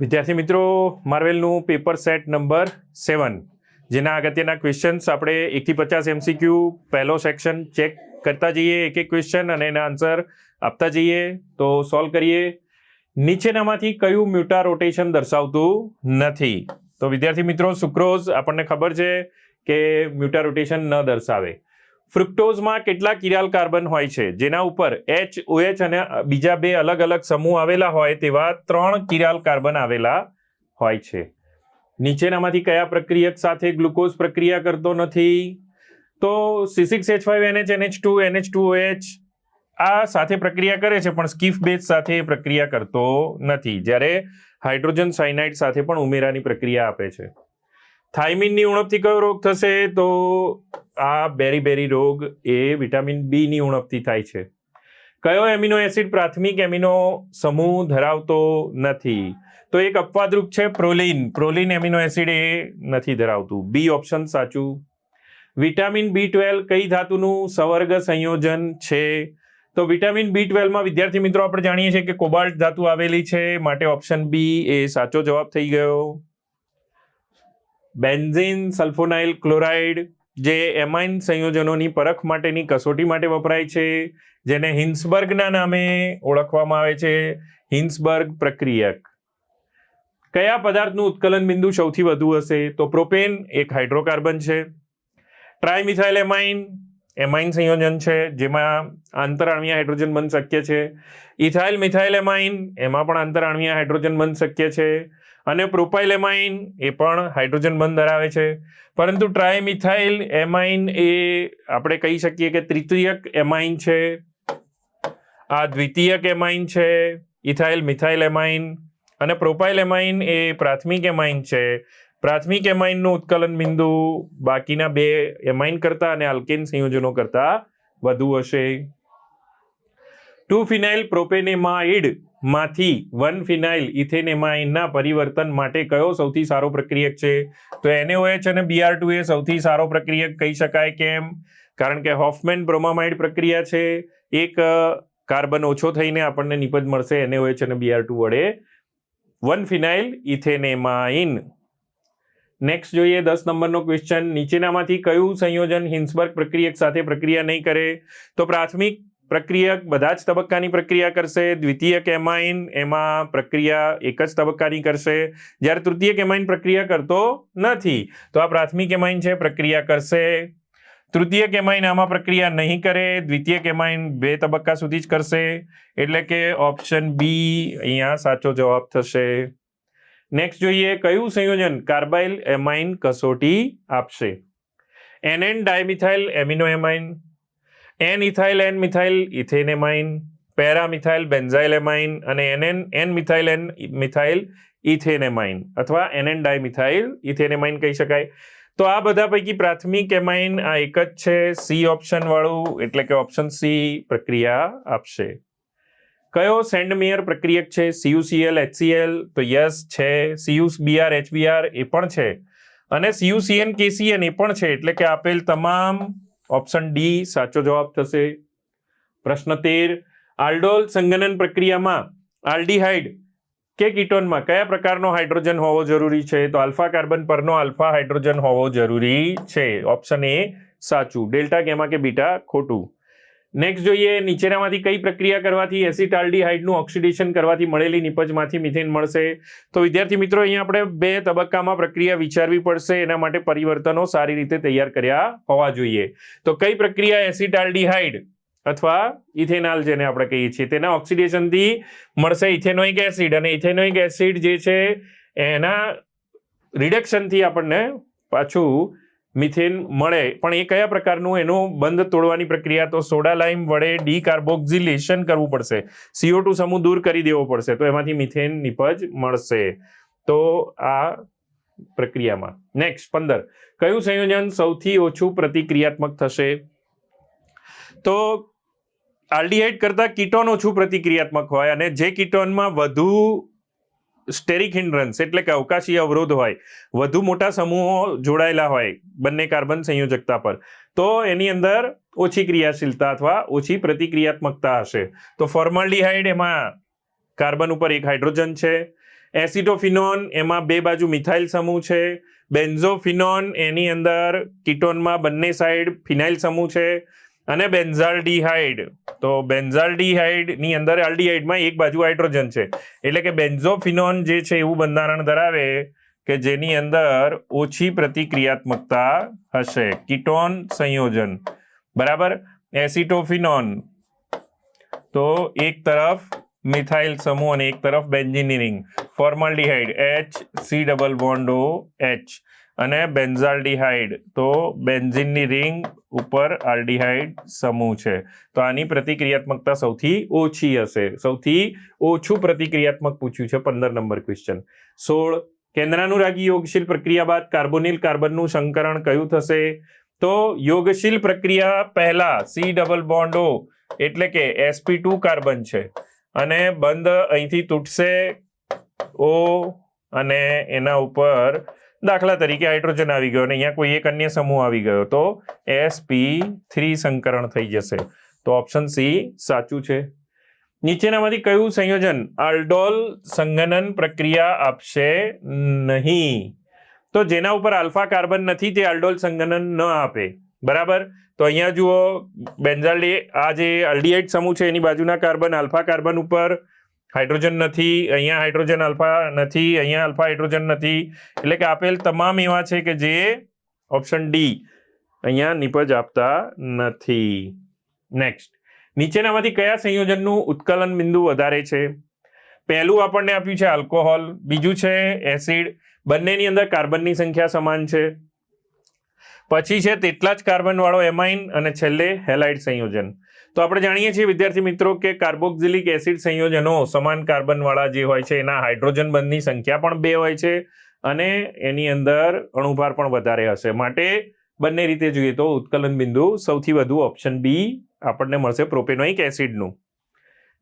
વિદ્યાર્થી મિત્રો, માર્વેલનું પેપર સેટ નંબર સેવન જેના અગત્યના ક્વેશ્ચન્સ આપણે એકથી પચાસ એમસીક્યુ પહેલો સેક્શન ચેક કરતા જઈએ, એક એક ક્વેશ્ચન અને એના આન્સર આપતા જઈએ. તો સોલ્વ કરીએ. નીચેનામાંથી કયું મ્યુટા રોટેશન દર્શાવતું નથી? તો વિદ્યાર્થી મિત્રો, સુક્રોઝ આપણને ખબર છે કે મ્યુટા રોટેશન ન દર્શાવે. ફ્રુક્ટોઝમાં કેટલા કિરાલ કાર્બન હોય છે, જેના ઉપર એચ ઓએચ અને બીજા બે અલગ અલગ સમૂહ આવેલા હોય તેવા ત્રણ કિરાલ કાર્બન આવેલા હોય છે. નીચેનામાંથી કયા પ્રક્રિયક સાથે ગ્લુકોઝ પ્રક્રિયા કરતો નથી? તો C six H five NH NH two NH two OH આ સાથે પ્રક્રિયા કરે છે, પણ સ્કીફ બેઝ સાથે પ્રક્રિયા કરતો નથી, જ્યારે હાઇડ્રોજન સાયનાઇડ સાથે પણ ઉમેરાની પ્રક્રિયા આપે છે. થાઇમિનની ઉણપથી કયો રોગ થશે? તો આ બેરી બેરી રોગ એ વિટામિન બીની ઉણપથી થાય છે. કયો એમિનો એસિડ પ્રાથમિક એમિનો સમૂહ ધરાવતો નથી? તો એક અપવાદરૂપ છે પ્રોલિન. પ્રોલિન એમિનો એસિડ એ નથી ધરાવતું. બી ઓપ્શન સાચું. વિટામિન બી ટ્વેલ્વ કઈ ધાતુનું સવર્ગ સંયોજન છે? તો વિટામિન બી ટ્વેલ્વમાં વિદ્યાર્થી મિત્રો આપણે જાણીએ છીએ કે કોબાલ્ટ ધાતુ આવેલી છે માટે ઓપ્શન બી એ સાચો જવાબ થઈ ગયો. બેન્ઝિન, સલ્ફોનાઇલ ક્લોરાઇડ જે એમાઇન સંયોજનોની પરખ માટેની કસોટી માટે વપરાય છે, જેને હિન્સબર્ગના નામે ઓળખવામાં આવે છે, હિન્સબર્ગ પ્રક્રિયક. કયા પદાર્થનું ઉત્કલન બિંદુ સૌથી વધુ હશે? તો પ્રોપેન, એક હાઇડ્રોકાર્બન છે. ટ્રાયમિથાઇલ એમાઇન એમાઇન સંયોજન છે, જેમાં આંતરાણવીય હાઇડ્રોજન બંધ શક્ય છે. ઇથાઇલ મિથાઇલ એમાઇન, એમાં પણ આંતરાણવીય હાઇડ્રોજન બંધ શક્ય છે. અને પ્રોપાઇલ એમાઇન એ પણ હાઇડ્રોજન બંધ ધરાવે છે. પરંતુ ટ્રાયમિથાઇલ એમાઇન એ આપણે કહી શકીએ કે તૃતીયક એમાઇન છે. આ દ્વિતીયક એમાઇન છે, ઇથાઇલ મિથાઇલ એમાઇન અને પ્રોપાઇલ એમાઇન એ પ્રાથમિક એમાઇન છે. પ્રાથમિક એમાઇનનું ઉત્કલન બિંદુ બાકીના બે એમાઇન કરતા અને આલ્કેન સંયોજનો કરતા વધુ હશે. ટુ ફિનાઇલ પ્રોપેનેમાઇડ માંથી વન ફિનાઇલ ઇથેનેમાઇનના પરિવર્તન માટે કયો સૌથી સારો પ્રક્રિયક છે? તો એનએઓએચ અને બીઆર ટુ એ સૌથી સારો પ્રક્રિયક કહી શકાય કેમ? કારણ કે હોફમેન બ્રોમામાઇડ પ્રક્રિયા છે. એક કાર્બન ઓછો થઈને આપણને નિપજ મળશે એનએઓએચ અને બીઆર ટુ વડે. વન ફિનાઇલ ઇથેનેમાઇન નેક્સ્ટ જોઈએ દસ નંબરનો ક્વેશ્ચન. નીચેનામાંથી કયું સંયોજન હિન્સબર્ગ પ્રક્રિયક સાથે પ્રક્રિયા નહીં કરે? તો પ્રાથમિક પ્રક્રિયક બધા જ તબક્કાની પ્રક્રિયા કરશે. દ્વિતીયક એમાઇન એમાં પ્રક્રિયા એક જ તબક્કાની કરશે. જ્યારે તૃતીય એમાઇન પ્રક્રિયા કરતો નથી, તો આ પ્રાથમિક કેમાઇન છે, પ્રક્રિયા કરશે. તૃતીયક એમાઇન આમાં પ્રક્રિયા નહીં કરે દ્વિતીયક એમાઇન બે તબક્કા સુધી જ કરશે. એટલે કે ઓપ્શન બી અહીંયા સાચો જવાબ થશે. નેક્સ્ટ જોઈએ, કયું સંયોજન કાર્બાઇલ એમાઇન કસોટી આપશે? N N dimethyl amino amine N ethyl N methyl ethanamine paramethyl benzyl amine અને N N N methyl N methyl ethanamine અથવા એનએન ડાયમિથાઇલ ઇથેનેમાઇન કહી શકાય. તો આ બધા પૈકી પ્રાથમિક એમાઇન આ એક જ છે. સી ઓપ્શનવાળું એટલે કે ઓપ્શન સી પ્રક્રિયા આપશે. કયો સેન્ડમેયર પ્રક્રિયક છે? સીયુસીએલ એચસીએલ તો યસ છે. સીયુસ બીઆર એચબીઆર એ પણ છે. અને સીયુસીએન કેસીએન એ પણ છે, એટલે કે આપેલ તમામ ઓપ્શન ડી સાચો જવાબ થશે. પ્રશ્ન તેર, આલ્ડોલ સંગનન પ્રક્રિયામાં આલ્ડીહાઇડ કે કીટોનમાં કયા પ્રકારનો હાઇડ્રોજન હોવો જરૂરી છે? તો આલ્ફા કાર્બન પરનો આલ્ફા હાઇડ્રોજન હોવો જરૂરી છે. ઓપ્શન એ સાચું. ડેલ્ટા, ગેમા કે બીટા, ખોટું. નેક્સ્ટ જોઈએ, નીચેનામાંથી કઈ પ્રક્રિયા કરવાથી એસિટાલ્ડીહાઇડનું ઓક્સિડેશન કરવાથી મળેલી નિપજમાંથી મિથેન મળશે? તો વિદ્યાર્થી મિત્રો, અહીંયા આપણે બે તબક્કામાં પ્રક્રિયા વિચારવી પડશે. એના માટે પરિવર્તનો સારી રીતે તૈયાર કર્યા હોવા જોઈએ. તો કઈ પ્રક્રિયા? એસિટાલ્ડીહાઇડ અથવા ઇથેનાલ જેને આપણે કહીએ છીએ. તેના ઓક્સિડેશનથી મળશે ઇથેનોઇક એસિડ. અને ઇથેનોઇક એસિડ જે છે, એના રિડક્શનથી આપણને પાછું મિથેન મળે. પણ એ કયા પ્રકારનું? એનું બંધ તોડવાની પ્રક્રિયા તો સોડા લાઇમ વડે ડીકાર્બોક્સિલેશન કરવું પડશે. સીઓ ટુ સમૂહ દૂર કરી દેવો પડશે. તો એમાંથી મિથેન નિપજ મળશે. તો આ પ્રક્રિયામાં. નેક્સ્ટ પંદર. કયું સંયોજન સૌથી ઓછું પ્રતિક્રિયાત્મક થશે? તો આલ્ડીહાઇડ કરતાં કીટોન ઓછું પ્રતિક્રિયાત્મક હોય અને જે કીટોનમાં વધુ સ્ટેરિક હિન્ડ્રન્સ એટલે કે અવકાશી અવરોધ હોય, વધુ મોટા સમૂહો જોડાયેલા હોય બંને કાર્બન સંયોજકતા પર, તો એની અંદર ઓછી ક્રિયાશીલતા અથવા ઓછી પ્રતિક્રિયાત્મકતા હશે. તો ફોર્માલ્ડીહાઇડ એમાં કાર્બન ઉપર એક હાઇડ્રોજન છે, એસિટોફિનોન એમાં બે બાજુ મિથાઇલ સમૂહ છે, બેન્ઝોફિનોન એની અંદર કીટોનમાં બંને સાઈડ ફિનાઇલ સમૂહ છે અને બેન્ઝાલ્ડીહાઇડ તો બેન્ઝાલ્ડીહાઇડની અંદર આલ્ડીહાઇડમાં એક બાજુ હાઇડ્રોજન છે. એટલે કે બેન્ઝોફિનોન જે છે એવું બંધારણ ધરાવે કે જેની અંદર ઓછી પ્રતિક્રિયાત્મકતા હશે. કીટોન સંયોજન. બરાબર? એસિટોફિનોન તો એક તરફ મિથાઇલ સમૂહ અને એક તરફ બેન્જિનિયરિંગ ring formaldehyde H C double બોન્ડો H અને બેન્ઝાલ્ડીહાઇડ. તો બેન્ઝિનની રિંગ ઉપર આલ્ડીહાઇડ સમૂહ છે. તો આની પ્રતિક્રિયાત્મકતા સૌથી ઓછી હશે. સૌથી ઓછું પ્રતિક્રિયાત્મક પૂછ્યું છે પંદર નંબર ક્વેશ્ચન સોળ. કેન્દ્રાનુરાગી યોગશીલ પ્રક્રિયા બાદ કાર્બોનિલ કાર્બનનું સંકરણ કયું થશે? તો યોગશીલ પ્રક્રિયા પહેલા સી ડબલ બોન્ડ એટલે કે એસપી ટુ કાર્બન છે. અને બંધ અહીંથી તૂટશે ઓ અને એના ઉપર દાખલા તરીકે હાઇડ્રોજન આવી ગયો અને અહીંયા કોઈ એક અન્ય સમૂહ આવી ગયો તો એસપી થ્રી સંકરણ થઈ જશે. તો ઓપ્શન સી સાચું છે. નીચેનામાંથી કયું સંયોજન આલ્ડોલ સંગનન પ્રક્રિયા આપશે નહીં? તો જેના ઉપર આલ્ફા કાર્બન નથી તે આલ્ડોલ સંગનન ન આપે. બરાબર? તો અહીંયા જુઓ, બેન્ઝાલ્ડી, આ જે અલ્ડીહાઇડ સમૂહ છે એની બાજુના કાર્બન, આલ્ફા કાર્બન ઉપર હાઇડ્રોજન નથી, અહીંયા હાઇડ્રોજન આલ્ફા નથી, અહીંયા આલ્ફા હાઇડ્રોજન નથી. એટલે કે આપેલ તમામ એવા છે કે જે ઓપ્શન ડી અહીંયા નિપજ આપતા નથી. નેક્સ્ટ નીચેનામાંથી કયા સંયોજનનું ઉત્કલન બિંદુ વધારે છે? પહેલું આપણને આપ્યું છે આલ્કોહોલ, બીજું છે એસિડ. બંનેની અંદર કાર્બનની સંખ્યા સમાન છે. પછી છે તેટલા જ કાર્બન વાળો એમાઇન અને છેલ્લે હેલાઇડ સંયોજન. તો આપણે જાણીએ છીએ વિદ્યાર્થી મિત્રો કે કાર્બોક્સિલિક એસિડ સંયોજનો સમાન કાર્બનવાળા જે હોય છે, એના હાઇડ્રોજન બંધની સંખ્યા પણ બે હોય છે અને એની અંદર અણુભાર પણ વધારે હશે. માટે બંને રીતે જોઈએ તો ઉત્કલન બિંદુ સૌથી વધુ ઓપ્શન બી આપણને મળશે પ્રોપેનોઇક એસિડનું.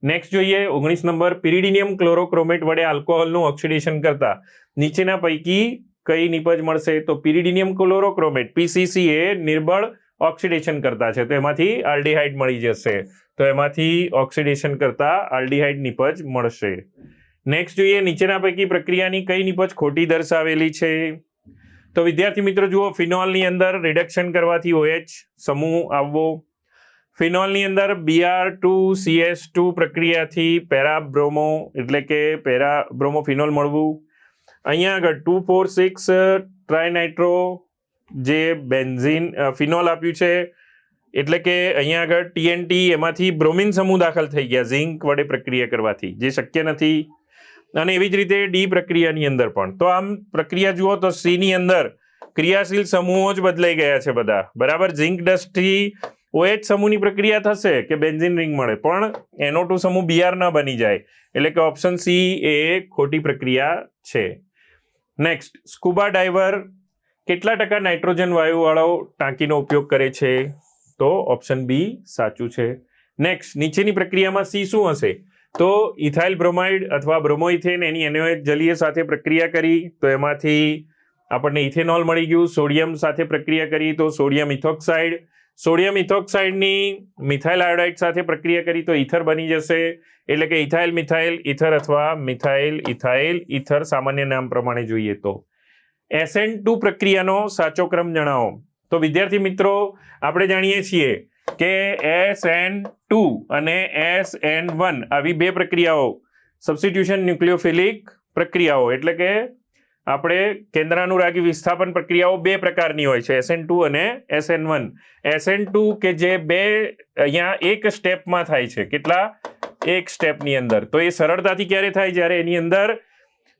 નેક્સ્ટ જોઈએ, ઓગણીસ નંબર, પિરિડિનિયમ ક્લોરોક્રોમેટ વડે આલ્કોહોલનું ઓક્સિડેશન કરતા નીચેના પૈકી કઈ નિપજ મળશે? તો પિરિડિનિયમ ક્લોરોક્રોમેટ પીસીસી એ નિર્બળ ઓક્સિડેશન કરતા છે. તો એમાંથી આલ્ડીહાઇડ મળી જશે. તો એમાંથી ઓક્સિડેશન કરતા આલ્ડીહાઇડ નિપજ મળશે. નેક્સ્ટ જોઈએ, નીચેના પૈકી પ્રક્રિયાની કઈ નિપજ ખોટી દર્શાવેલી છે? તો વિદ્યાર્થી મિત્રો, જુઓ, ફિનોલની અંદર રિડક્શન કરવાથી ઓએચ સમૂહ આવવો. ફિનોલની અંદર બીઆર ટુ સીએસ ટુ પ્રક્રિયાથી પેરાબ્રોમો, એટલે કે પેરા બ્રોમોફિનોલ મળવું. અહીંયા આગળ ટુ ફોર સિક્સ ટ્રાયનાઇટ્રો જે બેન્ઝીન ફિનોલ આપ્યું છે, એટલે કે અહીંયા આગળ ટીએનટી એમાંથી બ્રોમિન સમૂહ દાખલ થઈ ગયા, ઝિંક વડે પ્રક્રિયા કરવાથી, જે શક્ય નથી. અને એવી જ રીતે ડી પ્રક્રિયાની અંદર પણ. તો આમ પ્રક્રિયા જુઓ તો સીની અંદર ક્રિયાશીલ સમૂહો જ બદલાઈ ગયા છે બધા. બરાબર? ઝિંક ડસ્ટથી ઓએચ સમૂહની પ્રક્રિયા થશે કે બેન્ઝિન રિંગ મળે, પણ એનો ટુ સમૂહ બીઆર ન બની જાય. એટલે કે ઓપ્શન સી એ ખોટી પ્રક્રિયા છે. નેક્સ્ટ, સ્કુબા ડાઈવર કેટલા ટકા નાઇટ્રોજન વાયુવાળો ટાંકીનો ઉપયોગ કરે છે? તો ઓપ્શન બી સાચું છે. નેક્સ્ટ નીચેની પ્રક્રિયામાં સી શું હશે? તો ઇથાઇલ બ્રોમાઇડ અથવા બ્રોમોઇથેન, એની એનોએચ જલીય સાથે પ્રક્રિયા કરી, તો એમાંથી આપણને ઇથેનોલ મળી ગયું. સોડિયમ સાથે પ્રક્રિયા કરી, તો સોડિયમ ઇથોક્સાઇડ. સોડિયમ ઇથોક્સાઇડની મિથાઇલ આયોડાઇડ સાથે પ્રક્રિયા કરી, તો ઇથર બની જશે. એટલે કે ઇથાઇલ મિથાઇલ, ઇથર અથવા મિથાઇલ, ઇથાઇલ, ઇથર સામાન્ય નામ પ્રમાણે જોઈએ તો. એસએન ટુ પ્રક્રિયાનો સાચો ક્રમ જણાવો. તો વિદ્યાર્થી મિત્રો, આપણે જાણીએ છીએ કે એસ એન ટુ અને એસ એન વન આવી બે પ્રક્રિયાઓ સબસ્ટિટ્યુશન ન્યુક્લિયોફિલિક પ્રક્રિયાઓ, એટલે કે આપણે કેન્દ્રાનુરાગી વિસ્થાપન પ્રક્રિયાઓ બે પ્રકારની હોય છે, એસએન ટુ અને S N one. S N two કે જે બે અહીંયા એક સ્ટેપમાં થાય છે, કેટલા? એક સ્ટેપની અંદર. તો એ સરળતાથી ક્યારે થાય? જ્યારે એની અંદર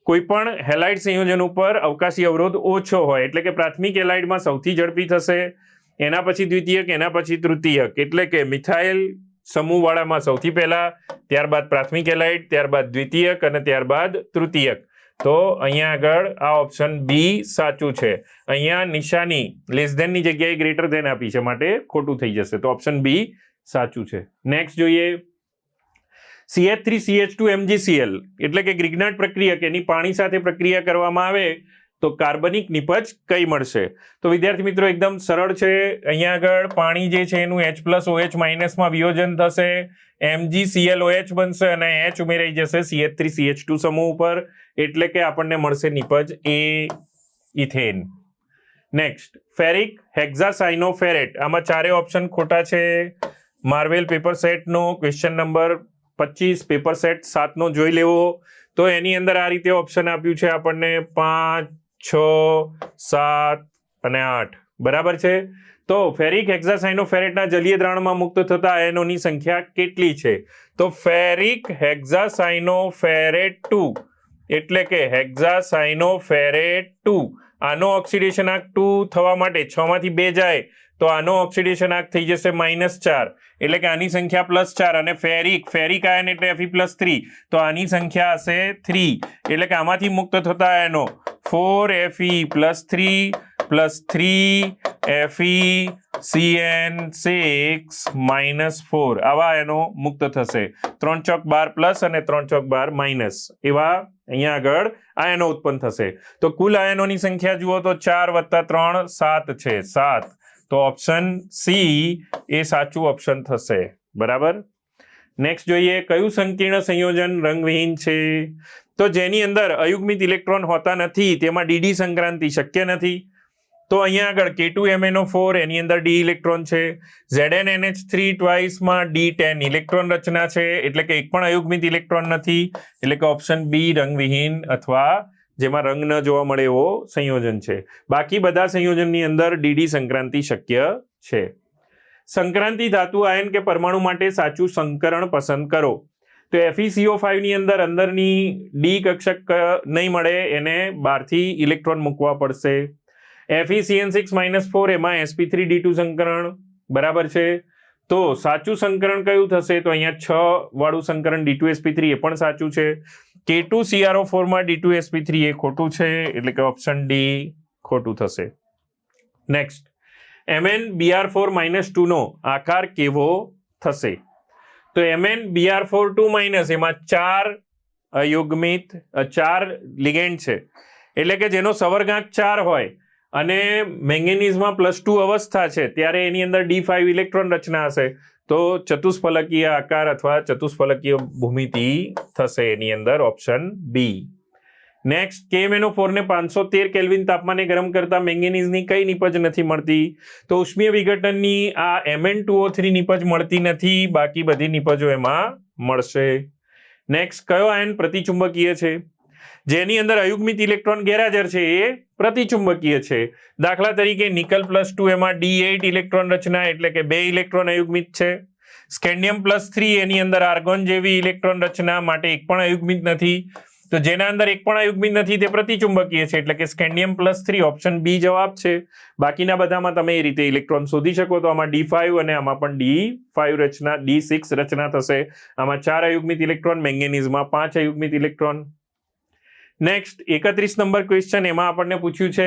કોઈ પણ હેલાઇડ સંયોજન ઉપર અવકાશી અવરોધ ઓછો હોય, એટલે કે પ્રાથમિક હેલાઇડમાં સૌથી ઝડપી થશે, એના પછી દ્વિતીયક, એના પછી તૃતીયક, એટલે કે મિથાઇલ સમૂહવાળામાં સૌથી પહેલા, ત્યારબાદ પ્રાથમિક હેલાઇડ ત્યારબાદ દ્વિતીયક અને ત્યારબાદ તૃતીયક. તો અહીંયા આગળ આ ઓપ્શન બી સાચું છે. અહીંયા નિશાની લેસ ધેનની જગ્યાએ ગ્રેટર ધેન આપી છે, માટે ખોટું થઈ જશે. તો ઓપ્શન બી સાચું છે. નેક્સ્ટ જોઈએ CH three CH two MgCl એટલે કે ગ્રિગ્નાટ પ્રક્રિયા કે એની પાણી સાથે પ્રક્રિયા કરવામાં આવે, તો કાર્બનિક નિપજ કઈ મળશે? તો વિદ્યાર્થી મિત્રો, એકદમ સરળ છે. અહીંયા આગળ પાણી જે છે, એનું એચ પ્લસ ઓએચ માઇનસમાં વિયોજન થશે. એમજી સીએલઓએચ બનશે અને એચ ઉમેરાઈ જશે સીએચ થ્રી સીએચ ટુ સમૂહ ઉપર. એટલે કે આપણને મળશે નિપજ એ ઇથેન. નેક્સ્ટ ફેરિક હેક્ઝાસાઇનોફેરેટ આમાં ચારે ઓપ્શન ખોટા છે. માર્વેલ પેપર સેટનો ક્વેશ્ચન નંબર પચીસ પેપર સેટ સાતનો જોઈ લેવો. તો એની અંદર આ રીતે ઓપ્શન આપ્યું છે આપણને પાંચ, છ, સાત અને આઠ. બરાબર છે? તો ફેરિક હેક્ઝાસાઇનોફેરેટના જલીય દ્રાણમાં મુક્ત થતા આયનોની સંખ્યા કેટલી છે? તો ફેરિક હેક્ઝાસાઇનોફેરેટ ટુ. એટલે કે હેક્ઝાસાઇનોફેરેટ ટુ. આનો ઓક્સિડેશન આંક ટુ થવા માટે છ માંથી બે જાય. તો આનો ઓક્સિડેશન આંક થઈ જશે માઇનસ ચાર. એટલે કે આની સંખ્યા પ્લસ ચાર અને ફેરિક ફેરિક આયન એટલે એફી પ્લસ થ્રી તો આની સંખ્યા હશે થ્રી એટલે કે આમાંથી મુક્ત થતા આયનો four Fe plus three plus three Fe CN six minus four આવા એનો મુક્ત થશે. ત્રણ ચોક બાર પ્લસ અને ત્રણ ચોક બાર માઇનસ એવા અહીંયા આગળ આયનો ઉત્પન્ન થશે. તો કુલ આયનોની સંખ્યા જુઓ તો ચાર વત્તા ત્રણ સાત છે. સાત. તો ઓપ્શન સી એ સાચું ઓપ્શન થશે. બરાબર? નેક્સ્ટ જોઈએ, કયું સંકીર્ણ સંયોજન રંગવિહીન છે? તો જેની અંદર અયુગ્મિત ઇલેક્ટ્રોન હોતા નથી, તેમાં ડીડી સંક્રાંતિ શક્ય નથી. તો અહીંયા આગળ કે ટુ એમએનઓ ફોર એની અંદર ડી ઇલેક્ટ્રોન છે. ઝેડ એન એચ થ્રી ટ્વાઇસમાં ડી ટેન ઇલેક્ટ્રોન રચના છે. એટલે કે એક પણ અયુગ્મિત ઇલેક્ટ્રોન નથી. એટલે કે ઓપ્શન બી રંગવિહીન અથવા જેમાં રંગ ન જોવા મળે એવો સંયોજન છે. બાકી બધા સંયોજનની અંદર ડીડી સંક્રાંતિ શક્ય છે. સંક્રાંતિ ધાતુ આયન કે પરમાણુ માટે સાચું સંકરણ પસંદ કરો. તો એફઈસીઓ ફાઈવની અંદર અંદરની ડી કક્ષક નહીં મળે એને બહારથી ઇલેક્ટ્રોન મૂકવા પડશે. એફઈસીએન સિક્સ માઇનસ ફોર એમાં એસપી થ્રી ડી ટુ સંકરણ, બરાબર છે? તો સાચું સંકરણ કયું થશે? તો અહીંયા છ વાળું સંકરણ ડી ટુ એસપી થ્રી એ પણ સાચું છે. કે ટુ સીઆરઓ ફોરમાં ડી ટુ એસપી થ્રી એ ખોટું છે, એટલે કે ઓપ્શન ડી ખોટું થશે. Next Mn Br four minus ટુનો આકાર કેવો થશે? તો Mn Br four two minus એમાં ચાર અયુગ્મિત ચાર લિગેન્ડ છે. એટલે કે જેનો સવર્ગાંક ચાર હોય અને મેંગેનીઝમાં પ્લસ ટુ અવસ્થા છે, ત્યારે એની અંદર ડી ફાઇવ ઇલેક્ટ્રોન રચના હશે. તો ચતુષ્ફલકીય આકાર અથવા ચતુષ્ફલકીય ભૂમિતિ થશે એની અંદર ઓપ્શન બી નેક્સ્ટ કેએમએનઓ ફોરને પાંચસો તેર કેલ્વિન તાપમાને ગરમ કરતા મેંગેનીઝની કઈ નિપજ નથી મળતી? તો ઉષ્મીય વિઘટનની આ M N two O three નિપજ મળતી નથી, બાકી બધી નિપજો એમાં મળશે. નેક્સ્ટ કયો આયન પ્રતિચુંબકીય છે? જેની અંદર અયુગ્મિત ઇલેક્ટ્રોન ગેરહાજર છે એ પ્રતિચુંબકીય છે. દાખલા તરીકે નિકલ પ્લસ ટુ એમાં ડી એઇટ ઇલેક્ટ્રોન રચના એટલે કે બે ઇલેક્ટ્રોન અયુગ્મિત છે. સ્કેન્ડિયમ પ્લસ થ્રી એની અંદર આર્ગોન જેવી ઇલેક્ટ્રોન રચના માટે એક પણ અયુગ્મિત નથી. તો જેના અંદર એક પણ અયુગ્મિત નથી તે પ્રતિચુંબકીય છે એટલે કે scandium plus three option B જવાબ છે. બાકીના બધામાં તમે એ રીતે ઇલેક્ટ્રોન શોધી શકો તો આમાં ડી ફાઇવ અને આમાં પણ ડી ફાઇવ રચના, ડી સિક્સ રચના થશે. આમાં ચાર અયુગ્મિત ઇલેક્ટ્રોન, મેંગેનીઝમાં પાંચ અયુગ્મિત ઇલેક્ટ્રોન. નેક્સ્ટ એકત્રીસ નંબર ક્વેશ્ચન એમાં આપણને પૂછ્યું છે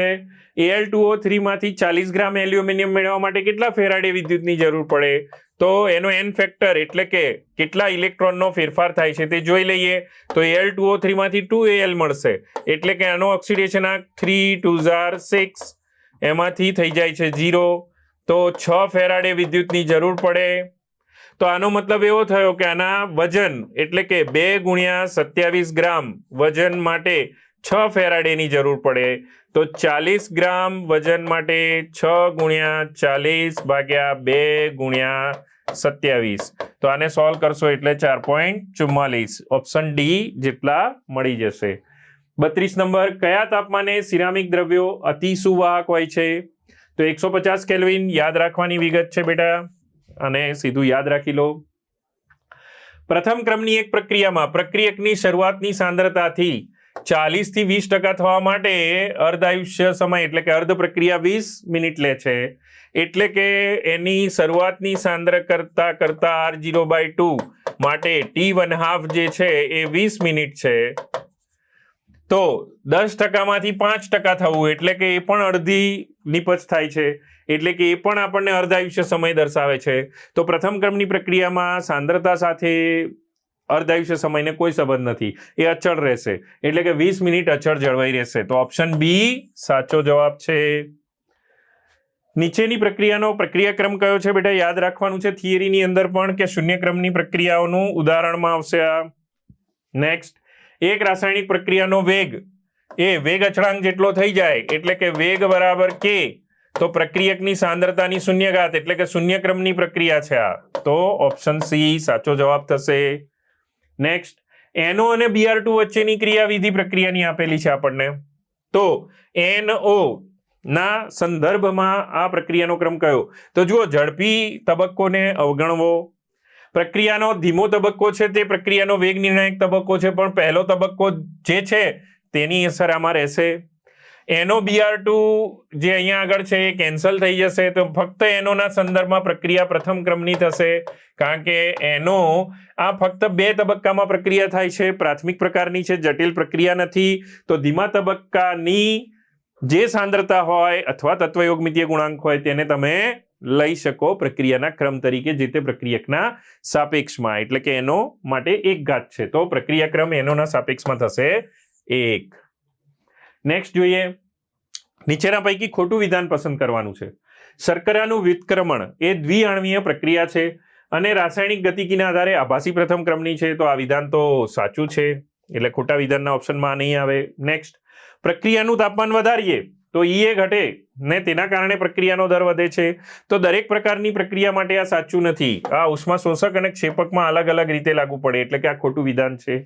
એલ ટુ ઓ થ્રીમાંથી ચાલીસ ગ્રામ એલ્યુમિનિયમ મેળવવા માટે કેટલા ફેરાડે વિદ્યુતની જરૂર પડે? તો એનો એન ફેક્ટર એટલે કે કેટલા ઇલેક્ટ્રોનનો ફેરફાર થાય છે તે જોઈ લઈએ. તો એલ ટુ ઓ થ્રીમાંથી ટુ એલ મળશે. એટલે કે આનો ઓક્સિડેશન આ થ્રી ટુ ઝાર સિક્સ એમાંથી થઈ જાય છે ઝીરો તો છ ફેરાડે વિદ્યુતની જરૂર પડે. તો આનો મતલબ એવો થયો કે આના વજન એટલે કે બે ગુણ્યા સત્યાવીસ ગ્રામ વજન માટે છ ફેરાડેની જરૂર પડે. તો ચાલીસ ગ્રામ વજન માટે છ ગુણ્યા ચાલીસ ભાગ્યા બે ગુણ્યા સત્યાવીસ. તો આને સોલ્વ કરશો એટલે ચાર પોઈન્ટ ચુમ્માલીસ. ઓપ્શન ડી જેટલા મળી જશે. બત્રીસ નંબર, કયા તાપમાને સિરામિક દ્રવ્યો અતિ સુવાહક હોય છે? તો એકસો પચાસ કેલ્વિન યાદ રાખવાની વિગત છે બેટા. અને સીધું યાદ રાખી લો. પ્રથમ ક્રમની એક પ્રક્રિયામાં, પ્રક્રિયકની શરૂઆતની સાંદ્રતાથી ચાલીસથી વીસ ટકા થવા માટે અર્ધ આયુષ્ય સમય, એટલે કે અર્ધ પ્રક્રિયા વીસ મિનિટ લે છે. એટલે કે એની શરૂઆતની સાંદ્ર કરતા કરતા આર જીરો બાય ટુ માટે ટી વન હાફ જે છે એ વીસ મિનિટ છે. તો દસ ટકામાંથી પાંચ ટકા થવું, એટલે કે એ પણ અડધી નિપજ થાય છે. એટલે કે એ પણ આપણને અર્ધાયુષ્ય સમય દર્શાવે છે. તો પ્રથમ ક્રમની પ્રક્રિયામાં સાંદ્રતા સાથે અર્ધાયુષ્ય સમયને કોઈ સંબંધ નથી. એ અચળ રહેશે. એટલે કે વીસ મિનિટ અચળ જળવાઈ રહેશે. તો ઓપ્શન બી સાચો જવાબ છે. નીચેની પ્રક્રિયાનો પ્રક્રિયાક્રમ કયો છે બેટા? યાદ રાખવાનું છે થિયરીની અંદર પણ કે શૂન્યક્રમની પ્રક્રિયાઓનું ઉદાહરણમાં આવશે આ. નેક્સ્ટ. એક રાસાયણિક પ્રક્રિયાનો વેગ. એ વેગ અચળાંક જેટલો થઈ જાય, એટલે કે વેગ બરાબર કે, તો પ્રક્રિયકની સાંદ્રતાની શૂન્યઘાત, એટલે કે શૂન્યક્રમની પ્રક્રિયા છે આ. તો ઓપ્શન સી સાચો જવાબ થશે. નેક્સ્ટ એનઓ અને બીઆર ટુ વચ્ચેની ક્રિયાવિધિ પ્રક્રિયાની આપેલી છે આપણને. તો એનઓ ના સંદર્ભમાં આ પ્રક્રિયાનો ક્રમ કયો? તો જુઓ, ઝડપી તબક્કોને અવગણવો. પ્રક્રિયાનો ધીમો તબક્કો છે, તે પ્રક્રિયાનો વેગ નિર્ણાયક તબક્કો છે, પણ પહેલો તબક્કો જે છે તેની અસર આમાં રહેશે. એનો બીઆર ટુ જે અહીંયા આગળ છે એ કેન્સલ થઈ જશે. તો ફક્ત એનોના સંદર્ભમાં પ્રક્રિયા પ્રથમ ક્રમની થશે. કારણ કે એનો આ ફક્ત બે તબક્કામાં પ્રક્રિયા થાય છે. પ્રાથમિક પ્રકારની છે, જટિલ પ્રક્રિયા નથી. તો ધીમા તબક્કાની જે સાંદ્રતા હોય અથવા તત્વયોગમિતીય ગુણાંક હોય તેને તમે લઈ શકો પ્રક્રિયાના ક્રમ તરીકે જે તે પ્રક્રિયકના સાપેક્ષમાં. એટલે કે એનો માટે એક ઘાત છે. તો પ્રક્રિયા ક્રમ એનોના સાપેક્ષમાં થશે એક. નેક્સ્ટ જોઈએ. નીચેના પૈકી ખોટું વિધાન પસંદ કરવાનું છે. શર્કરાનું વિતક્રમણ એ દ્વિઆણવીય પ્રક્રિયા છે અને રાસાયણિક ગતિકીના આધારે આભાસી પ્રથમ ક્રમની છે, તો આ વિધાન તો સાચું છે. એટલે ખોટા વિધાનના ઓપ્શનમાં નહીં આવે. નેક્સ્ટ પ્રક્રિયાનું તાપમાન વધારીએ, તો એ ઘટે ને તેના કારણે પ્રક્રિયાનો દર વધે છે. તો દરેક પ્રકારની પ્રક્રિયા માટે આ સાચું નથી. આ ઉષ્મા શોષક અને ક્ષેપકમાં અલગ અલગ રીતે લાગુ પડે, એટલે કે આ ખોટું વિધાન છે.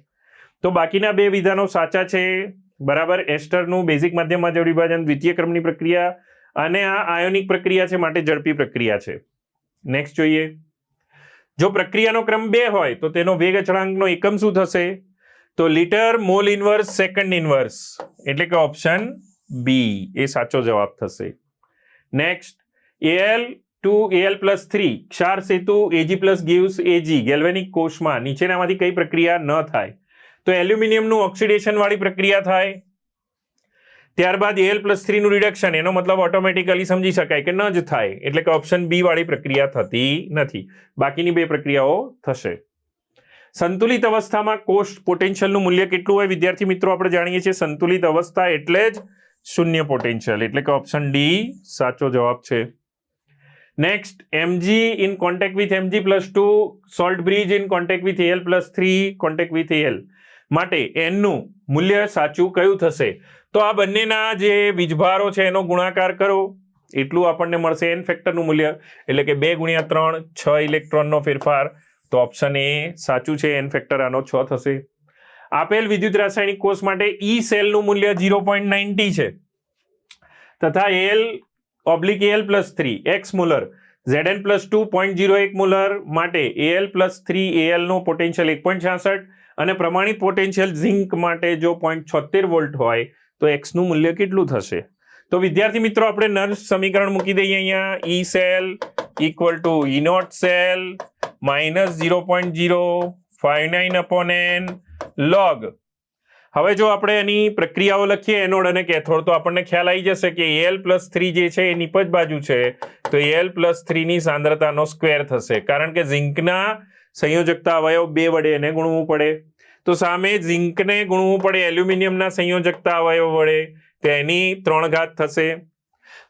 તો બાકીના બે વિધાનો સાચા છે. બરાબર? એસ્ટરનું બેઝિક માધ્યમમાં જળ વિભાજન દ્વિતીય ક્રમની પ્રક્રિયા અને આ આયોનિક પ્રક્રિયા છે માટે ઝડપી પ્રક્રિયા છે. નેક્સ્ટ જોઈએ. જો પ્રક્રિયાનો ક્રમ બે હોય, તો તેનો વેગ અચળાંકનો એકમ શું થશે? તો litre mole inverse second inverse. એટલે કે ઓપ્શન બી એ સાચો જવાબ થશે. Next L two L plus three ક્ષાર સેતુ A G plus gives A G galvanic કોષમાં નીચેનામાંથી કઈ પ્રક્રિયા ન થાય. તો એલ્યુમિનિયમનું ઓક્સિડેશનવાળી પ્રક્રિયા થાય. ત્યારબાદ એલ પ્લસ થ્રીનું રિડક્શન એનો મતલબ ઓટોમેટિકલી સમજી શકાય કે ન જ થાય, એટલે કે ઓપ્શન બી વાળી પ્રક્રિયા થતી નથી. બાકીની બે પ્રક્રિયાઓ થશે. સંતુલિત અવસ્થામાં કોસ્ટ પોટેન્શિયલનું મૂલ્ય કેટલું હોય? વિદ્યાર્થી મિત્રો, આપણે જાણીએ છીએ સંતુલિત અવસ્થા એટલે જ શૂન્ય પોટેન્શિયલ એટલે કે ઓપ્શન ડી સાચો જવાબ છે. Next Mg in contact with Mg plus two salt bridge in contact with L plus three contact with L માટે એનનું મૂલ્ય સાચું કયું થશે? તો આ બંનેના જે વીજભારો છે એનો ગુણાકાર કરો. એટલું આપણને મળશે એન ફેક્ટરનું મૂલ્ય. એટલે કે બે ગુણ્યા ત્રણ, છ ઇલેક્ટ્રોનનો ફેરફાર. તો ઓપ્શન એ સાચું છે એન ફેક્ટર આનો છ થશે. આપેલ વિદ્યુત રાસાયણિક કોષ માટે ઈ સેલનું મૂલ્ય ઝીરો પોઈન્ટ નાઇન્ટી છે. તથા L oblique L plus three X molar. Z N plus two point zero એક મુલર માટે એલ પ્લસ થ્રી એલનું પોટેન્શિયલ એક પોઈન્ટ છાસઠ. અને પ્રમાણિત પોટેન્શિયલ ઝિંક માટે જો પોઈન્ટ છોતેર વોલ્ટ હોય, તો એક્સનું મૂલ્ય કેટલું થશે? તો વિદ્યાર્થી મિત્રો, આપણે નર્સ સમીકરણ મૂકી દઈએ અહીંયા. E cell equal to E not cell minus zero point zero five nine upon N log હવે જો આપણે એની પ્રક્રિયાઓ લખીએ, એનોડ અને કેથોડ, તો આપણને ખ્યાલ આવી જશે કે એલ પ્લસ થ્રી જે છે એ નિપજ બાજુ છે, તો એલ પ્લસ થ્રીની સાંદ્રતાનો સ્ક્વેર થશે. કારણ કે ઝિંકના સંયોજકતા અવયવ બે વડે એને ગુણવું પડે. તો સામે ઝીંકને ગુણવું પડે એલ્યુમિનિયમના સંયોજકતા અવયવ વડે, તો એની ત્રણ ઘાત થશે.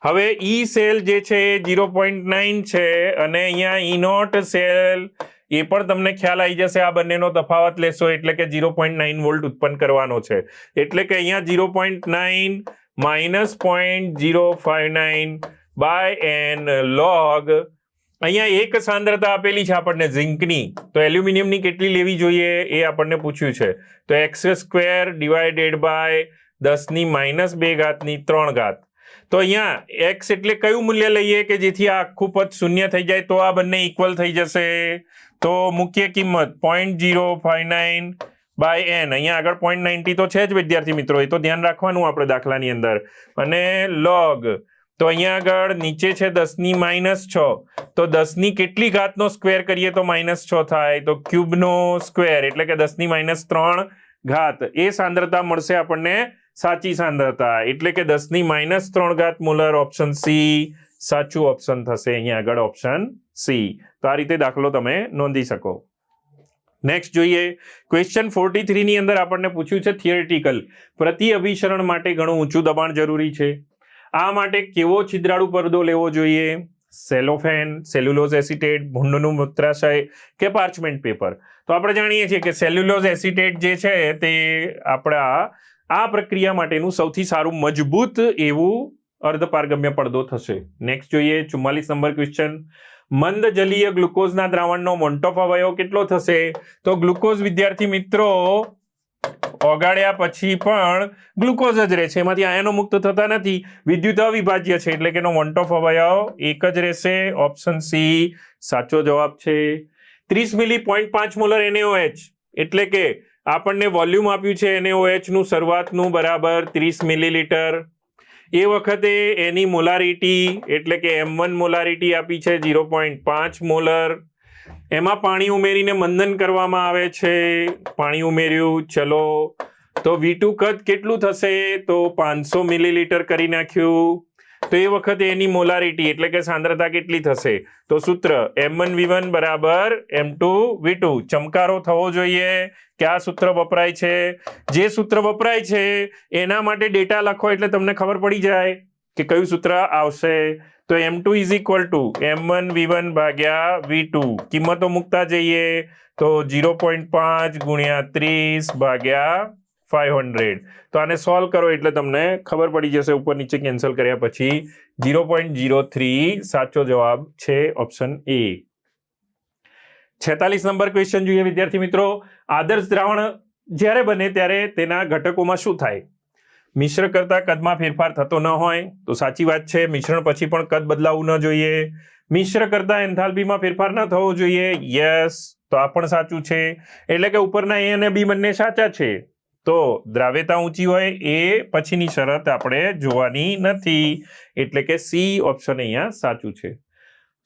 હવે ઈ સેલ જે છે એ ઝીરો પોઈન્ટ નાઇન છે અને અહીંયા ઇનોટ સેલ એ પણ તમને ખ્યાલ આવી જશે, આ બંનેનો તફાવત લેશો એટલે કે ઝીરો પોઈન્ટ નાઇન વોલ્ટ ઉત્પન્ન કરવાનો છે. એટલે કે અહીંયા zero point nine minus point zero five nine by N log અહીંયા એક સાંદ્રતા આપેલી છે આપણને ઝિંકની. તો એલ્યુમિનિયમની કેટલી લેવી જોઈએ એ આપણને પૂછ્યું છે. તો એક્સ સ્ક્વેર ડિવાઇડેડ બાય દસની માઇનસ બે ઘાતની ત્રણ ઘાત. તો અહીંયા એક્સ એટલે કયું મૂલ્ય લઈએ કે જેથી આ આખું પદ શૂન્ય થઈ જાય તો આ બંને ઇક્વલ થઈ જશે. તો મુખ્ય કિંમત point zero five nine by N અહીંયા આગળ પોઈન્ટ નાઇન્ટી તો છે જ વિદ્યાર્થી મિત્રો, એ તો ધ્યાન રાખવાનું આપણે દાખલાની અંદર. અને લોગ તો અહીંયા આગળ નીચે છે દસની માઇનસ છ. તો દસની કેટલી ઘાતનો સ્ક્વેર કરીએ તો માઇનસ છ થાય. તો ક્યુબનો સ્ક્વેર એટલે કે દસની માઇનસ ત્રણ ઘાત. એ સાંદ્રતા મળશે આપણને સાચી સાંદ્રતા. એટલે કે દસની માઇનસ ત્રણ ઘાત મુલર ઓપ્શન સી. સાચું ઓપ્શન થશે અહીંયા આગળ ઓપ્શન સી. તો આ રીતે દાખલો તમે નોંધી શકો. નેક્સ્ટ જોઈએ. ક્વેશ્ચન ફોર્ટી થ્રીની અંદર આપણને પૂછ્યું છે થિયરિટિકલ પ્રતિ અભિસરણ માટે ઘણું ઊંચું દબાણ જરૂરી છે? આ માટે કેવો છિદ્રાળુ પરદો લેવો જોઈએ? સેલોફેન સેલ્યુલોઝ એસિટેટ ભૂંડનું મૂત્રાશય કે પાર્ચમેન્ટ પેપર તો આપણે જાણીએ છીએ કે સેલ્યુલોઝ એસિટેટ જે છે તે આપણા આ પ્રક્રિયા માટેનું સૌથી સારું મજબૂત એવું અર્ધપારગમ્ય પડદો થશે. નેક્સ્ટ જોઈએ ચુમ્માલીસ નંબર ક્વેશ્ચન મંદ જલીય ગ્લુકોઝના દ્રાવણનો મોન્ટોફ અવયવ કેટલો થશે? તો ગ્લુકોઝ વિદ્યાર્થી મિત્રો ઓગાળ્યા પછી પણ ગ્લુકોઝ જ રહે છે એમાંથી આયનો મુક્ત થતા નથી. વિદ્યુત અવિભાજ્ય છે એટલે કે એનો મોન્ટોફ અવયવ એક જ રહેશે. ઓપ્શન સી સાચો જવાબ છે. ત્રીસ મિલી પોઈન્ટ પાંચ મોલર એનએઓએચ એટલે કે આપણને વોલ્યુમ આપ્યું છે એનએઓએચનું શરૂઆતનું બરાબર ત્રીસ મિલીલીટર એ વખતે એની મોલારિટી એટલે કે એમ વન મોલારિટી આપી છે ઝીરો પોઈન્ટ પાંચ મોલર એમાં પાણી ઉમેરીને મંદન કરવામાં આવે છે. પાણી ઉમેર્યું, ચલો. તો વીટુ કદ કેટલું થશે? તો પાંચસો મિલીલીટર કરી નાખ્યું. તો એ વખતે એની મોલારિટી એટલે કે સાંદ્રતા કેટલી થશે? તો સૂત્ર એમ વન વી વન બરાબર એમ ટુ વી ટુ. ચમકારો થવો જોઈએ કયા સૂત્ર વપરાય છે? જે સૂત્ર વપરાય છે, એના માટે ડેટા લખો એટલે તમને ખબર પડી જાય કે કયું સૂત્ર આવશે. તો M two is equal to M one V one ભાગ્યા વી ટુ કિંમતો મૂકતા જઈએ તો જીરો પોઈન્ટ પાંચ ગુણ્યા ત્રીસ ભાગ્યા ફાઈવ હંડ્રેડ તો આને સોલ્વ કરો એટલે તમને ખબર પડી જશે ઉપર નીચે કેન્સલ કર્યા પછી ઝીરો પોઈન્ટ જીરો થ્રી સાચો જવાબ છે ઓપ્શન એ છેતાલીસ નંબર ક્વેશ્ચન જોઈએ વિદ્યાર્થી મિત્રો. આદર્શ દ્રાવણ જ્યારે બને ત્યારે તેના ઘટકોમાં શું થાય? મિશ્ર કરતા કદમાં ફેરફાર થતો ન હોય, તો સાચી વાત છે, મિશ્રણ પછી પણ કદ બદલાવવું ન જોઈએ. મિશ્ર કરતા એન્થાલ્પીમાં ફેરફાર ન થવો જોઈએ. યસ, તો આ પણ સાચું છે. એટલે કે ઉપરના એ અને બી બંને સાચા છે. તો દ્રાવ્યતા ઊંચી હોય, એ પછીની શરત આપણે જોવાની નથી. એટલે કે સી ઓપ્શન અહીંયા સાચું છે.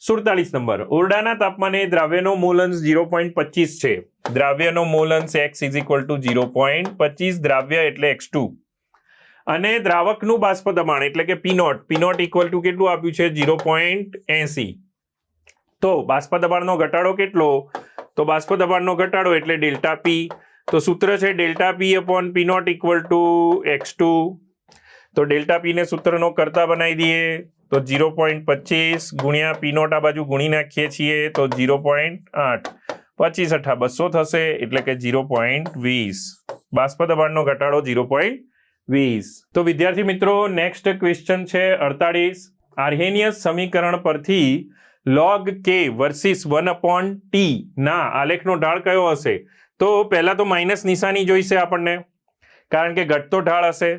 સુડતાલીસ નંબર. ઓરડાના તાપમાને દ્રાવ્યનો મોલન્સ ઝીરો પોઈન્ટ પચીસ છે. દ્રાવ્યનો મોલન્સ X is equal to zero point પચીસ, દ્રાવ્ય એટલે એક્સ ટુ અને દ્રાવકનું બાષ્પ દબાણ, એટલે કે પીનોટ પીનોટ ઇક્વલ ટુ કેટલું આપ્યું છે? Zero point AC. તો બાષ્પ દબાણનો ઘટાડો કેટલો? તો બાષ્પ દબાણનો ઘટાડો એટલે ડેલ્ટા પી તો સૂત્ર છે delta P upon P not equal to X two. તો ડેલ્ટા પીને સૂત્રનો કરતા બનાવી દઈએ. તો ઝીરો પોઈન્ટ પચીસ ગુણ્યા પીનોટ આ બાજુ ગુણી નાખીએ છીએ, તો ઝીરો પોઈન્ટ આઠ. પચીસ અઠા બસો થશે, એટલે કે ઝીરો પોઈન્ટ વીસ. બાષ્પ દબાણનો ઘટાડો ઝીરો પોઈન્ટ વીસ. તો વિદ્યાર્થી મિત્રો નેક્સ્ટ ક્વેશ્ચન છે અડતાળીસ. આર્હેનિયસ સમીકરણ પરથી લોગ કે વર્સિસ વન અપોન ટી ના આલેખનો ઢાળ કયો હશે? તો પહેલા તો માઇનસ નિશાની જોઈશે આપણને. કારણ કે ઘટતો ઢાળ હશે.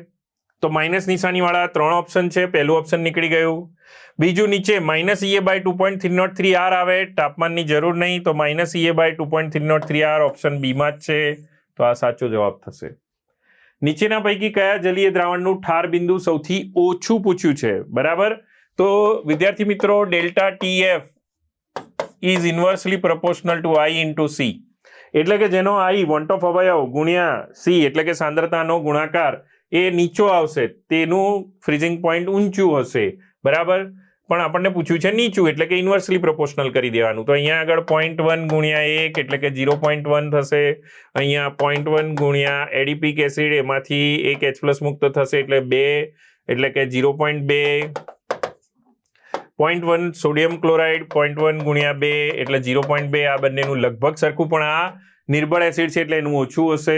તો માઇનસ નિશાનીવાળા ત્રણ ઓપ્શન છે. પહેલું ઓપ્શન નીકળી ગયું. બીજું નીચે minus EA by two point three not three R આવે. તાપમાનની જરૂર નહીં. તો minus EA by two point three not three R option બીમાં જ છે. તો આ સાચો જવાબ થશે. નીચેના પૈકી કયા જલીય દ્રાવણનું ઠાર બિંદુ સૌથી ઓછું પૂછ્યું છે? બરાબર? તો વિદ્યાર્થી મિત્રો, delta TF is inversely proportional to I into C એટલે કે જેનો આઈ વોન્ટ ઓફ અવયવ ગુણ્યા સી એટલે કે સાંદ્રતાનો ગુણાકાર, એ નીચો આવશે. તેનું ફ્રીઝિંગ પોઈન્ટ ઊંચું હશે. બરાબર? પણ આપણને પૂછ્યું છે નીચું, એટલે કે ઇન્વર્સલી પ્રોપોર્શનલ કરી દેવાનું. તો અહીંયા આગળ પોઈન્ટ વન ગુણ્યા એક, એટલે કે ઝીરો પોઈન્ટ વન થશે. અહીંયા પોઈન્ટ વન ગુણ્યા એડીપીક એસિડ એમાંથી એક એચ પ્લસ મુક્ત થશે, એટલે બે, એટલે કે ઝીરો પોઈન્ટ બે. Point one sodium chloride point one ગુણ્યા બે, એટલે ઝીરો પોઈન્ટ બે. આ બંનેનું લગભગ સરખું, પણ આ નિર્બળ એસિડ છે એટલે એનું ઓછું હશે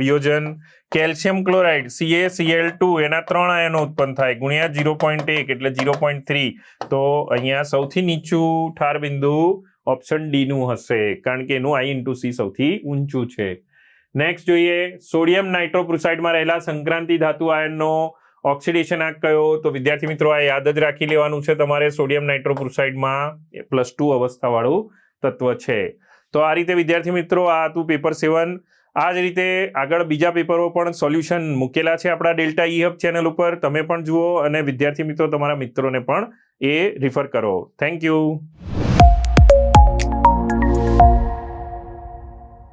વિયોજન calcium chloride Ca Cl two, એના ત્રણ આયનો ઉત્પન્ન થાય, ગુણ્યા ઝીરો પોઈન્ટ એક એટલે ઝીરો પોઈન્ટ થ્રી. તો અહીંયા સૌથી નીચું ઠાર બિંદુ ઓપ્શન ડી નું હશે, કારણ કે એનું આઈ ઇન્ટુ સી સૌથી ઊંચું છે. નેક્સ્ટ જોઈએ, સોડિયમ નાઇટ્રોપ્રુસાઇડમાં રહેલા સંક્રાંતિ ધાતુ આયનનો ઓક્સિડેશન આંક કયો? તો વિદ્યાર્થી મિત્રો, આ યાદ જ રાખી લેવાનું છે, તમારે સોડિયમ નાઇટ્રોપ્રુસાઇડમાં પ્લસ ટુ અવસ્થાવાળું તત્વ છે. તો આ રીતે વિદ્યાર્થી મિત્રો, આ હતું પેપર સેવન. આ જ રીતે આગળ બીજા પેપરો પણ સોલ્યુશન મૂકેલા છે આપણા ડેલ્ટા ઈ હબ ચેનલ ઉપર. તમે પણ જુઓ અને વિદ્યાર્થી મિત્રો, તમારા મિત્રોને પણ એ રિફર કરો. Thank you